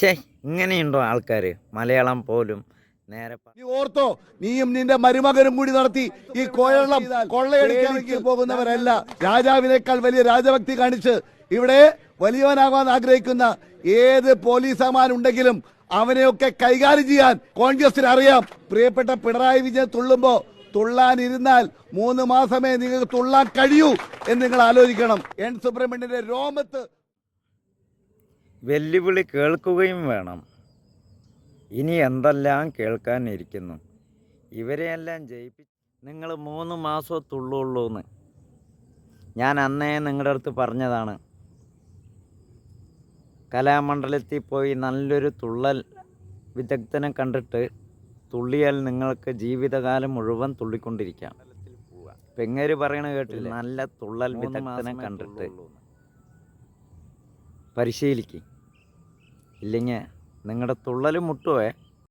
ഷേ ഇങ്ങനെയുണ്ടോ ആൾക്കാർ മലയാളം പോലും നേരെ നീ ഓർത്തോ നീയും നിന്റെ മരുമകനും കൂടി നടത്തി ഈ കോയള്ളം കൊള്ളയടിക്കാൻ പോകുന്നവരല്ല. രാജാവിനേക്കാൾ വലിയ രാജഭക്തി കാണിച്ച് ഇവിടെ വലിയവനാകാൻ ആഗ്രഹിക്കുന്ന ഏത് പോലീസമാരുണ്ടെങ്കിലും അവനെയൊക്കെ കൈകാര്യം ചെയ്യാൻ കോൺഗ്രസിന് അറിയാം പ്രിയപ്പെട്ട പിണറായി വിജയൻ തുള്ളുമ്പോ തുള്ളാനിരുന്നാൽ മൂന്ന് മാസമേ നിങ്ങൾക്ക് തുള്ളാൻ കഴിയൂ എന്ന് നിങ്ങൾ ആലോചിക്കണം. എൻ സുബ്രഹ്മണ്യന്റെ രോമത്ത് വെല്ലുവിളി കേൾക്കുകയും വേണം. ഇനി എന്തെല്ലാം കേൾക്കാനിരിക്കുന്നു ഇവരെയെല്ലാം ജയിപ്പി നിങ്ങൾ മൂന്ന് മാസത്തുള്ളുള്ളൂ എന്ന് ഞാൻ അന്നേ നിങ്ങളുടെ അടുത്ത് പറഞ്ഞതാണ്. കലാമണ്ഡലത്തിൽ പോയി നല്ലൊരു തുള്ളൽ വിദഗ്ധനെ കണ്ടിട്ട് തുള്ളിയാൽ നിങ്ങൾക്ക് ജീവിതകാലം മുഴുവൻ തുള്ളിക്കൊണ്ടിരിക്കാം. പെങ്ങേര് പറയണ കേട്ടില്ല? നല്ല തുള്ളൽ വിദഗ്ധനെ കണ്ടിട്ട്. പരിശീലിക്കും. ഇല്ലെങ്കിൽ നിങ്ങളുടെ തുള്ളൽ മുട്ടുവേ.